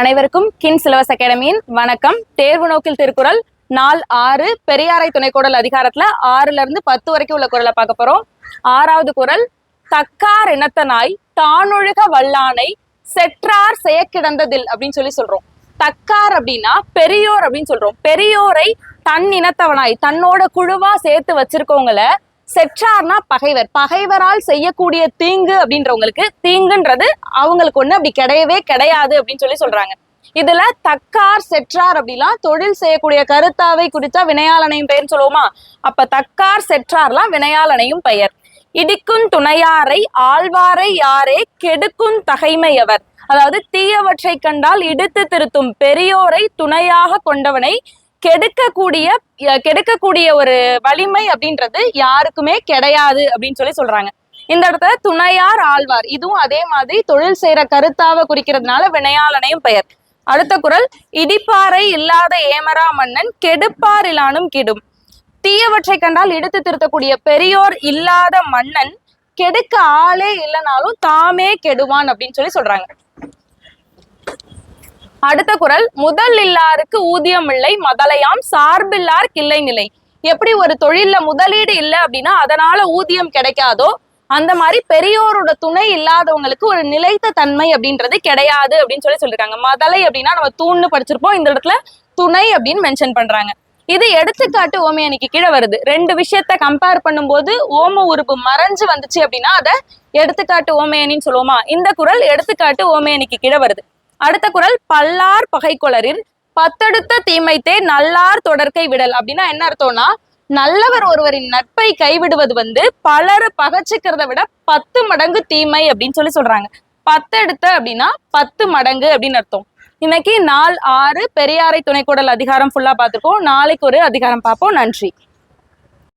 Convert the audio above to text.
அனைவருக்கும் கின் சிலபஸ் அகாடமியின் வணக்கம். தேர்வு நோக்கில் திருக்குறள் நாள் ஆறு பெரியாரை துணைக்கோடல் அதிகாரத்துல ஆறுல இருந்து பத்து வரைக்கும் உள்ள குரலை பார்க்க போறோம். ஆறாவது குரல் தக்கார் இனத்தனாய் தானொழுக வல்லானை செற்றார் செயக்கிடந்ததில் அப்படின்னு சொல்லி சொல்றோம். தக்கார் அப்படின்னா பெரியோர் அப்படின்னு சொல்றோம். பெரியோரை தன் இனத்தவனாய் தன்னோட குழுவா சேர்த்து வச்சிருக்கவங்களை செற்றார்னா பகைவர். பகைவரால் செய்யக்கூடிய தீங்கு அப்படின்றவங்களுக்கு தீங்குன்றது அவங்களுக்கு ஒண்ணு அப்படி கிடையவே கிடையாது அப்படின்னு சொல்லி சொல்றாங்க. இதுல தக்கார் செற்றார் அப்படிலாம் தொழில் செய்யக்கூடிய கருத்தாவை குறித்தா வினையாளனையும் பெயர் சொல்லுவோமா? அப்ப தக்கார் செற்றார்லாம் வினையாளனையும் பெயர். இடிக்கும் துணையாரை ஆழ்வாரை யாரே கெடுக்கும் தகைமையவர். அதாவது தீயவற்றை கண்டால் இடித்து திருத்தும் பெரியோரை துணையாக கொண்டவனை கெடுக்கக்கூடிய அஹ் கெடுக்கக்கூடிய ஒரு வலிமை அப்படின்றது யாருக்குமே கிடையாது அப்படின்னு சொல்லி சொல்றாங்க. இந்த இடத்துல துணையார் ஆழ்வார். இதுவும் அதே மாதிரி தொழில் செய்யற கருத்தாவை குறிக்கிறதுனால வினையாளனையும் பெயர். அடுத்த குரல் இடிப்பாறை இல்லாத ஏமரா மன்னன் கெடுப்பாரிலானும் கெடும். தீயவற்றை கண்டால் எடுத்து திருத்தக்கூடிய பெரியோர் இல்லாத மன்னன் கெடுக்க ஆளே இல்லைனாலும் தாமே கெடுவான் அப்படின்னு சொல்லி சொல்றாங்க. அடுத்த குறள் முதல் இல்லாருக்கு ஊதியம் இல்லை மதலையாம் சார்பில்லார் கிள்ளை நிலை எப்படி ஒரு தொழில்ல முதலீடு இல்லை அப்படின்னா அதனால ஊதியம் கிடைக்காதோ அந்த மாதிரி பெரியோரோட துணை இல்லாதவங்களுக்கு ஒரு நிலைத்த தன்மை அப்படின்றது கிடையாது அப்படின்னு சொல்லி சொல்லிருக்காங்க. மதலை அப்படின்னா நம்ம தூண்னு படிச்சிருப்போம். இந்த இடத்துல துணை அப்படின்னு மென்ஷன் பண்றாங்க. இது எடுத்துக்காட்டு ஓமையணிக்கு கீழே வருது. ரெண்டு விஷயத்த கம்பேர் பண்ணும்போது ஓம உறுப்பு மறைஞ்சு வந்துச்சு அப்படின்னா அதை எடுத்துக்காட்டு ஓமையணின்னு சொல்லுவோமா? இந்த குறள் எடுத்துக்காட்டு ஓமையணிக்கு கீழே வருது. அடுத்த குரல் பல்லார் பகைக்கொளரின் பத்தெடுத்த தீமைத்தே நல்லார் தொடர்க்கை விடல். அப்படின்னா என்ன அர்த்தம்னா நல்லவர் ஒருவரின் நட்பை கைவிடுவது வந்து பலர் பகச்சுக்கிறத விட பத்து மடங்கு தீமை அப்படின்னு சொல்லி சொல்றாங்க. பத்தெடுத்த அப்படின்னா பத்து மடங்கு அப்படின்னு அர்த்தம். இன்னைக்கு நாள் ஆறு பெரியாரை துணைக்கூடல் அதிகாரம் ஃபுல்லா பார்த்துருக்கோம் நாளைக்கு ஒரு அதிகாரம் பார்ப்போம். நன்றி.